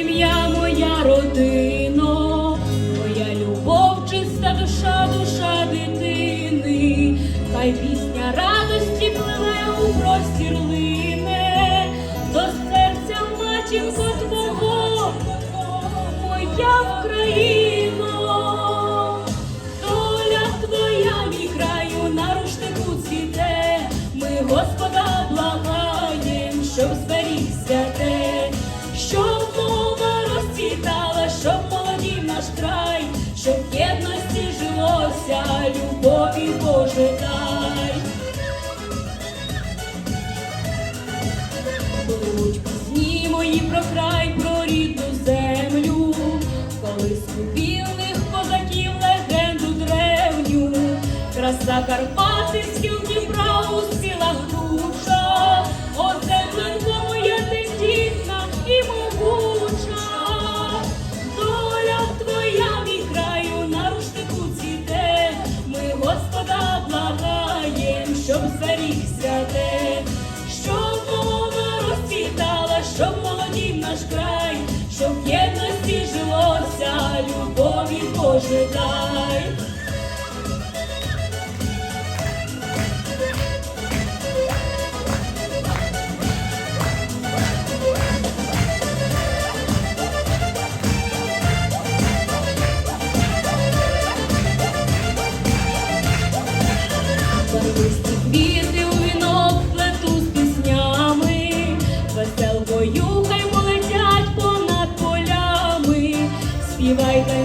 сім'я, моя родино, моя любов, чиста душа, душа дитини, хай пісня радості пливе у простір лине, до серця матінко твого, моя Україна, доля твоя, мій на рушнику цвіте, ми Господа благаєм, щоб зберегти. Дай. Будуть пісні мої про край, про рідну землю, коли вільних козаків, легенду древню, краса Карпати, щоб те, щоб мова розцвітала, щоб молодів наш край, щоб єдності жилося, любові Боже divide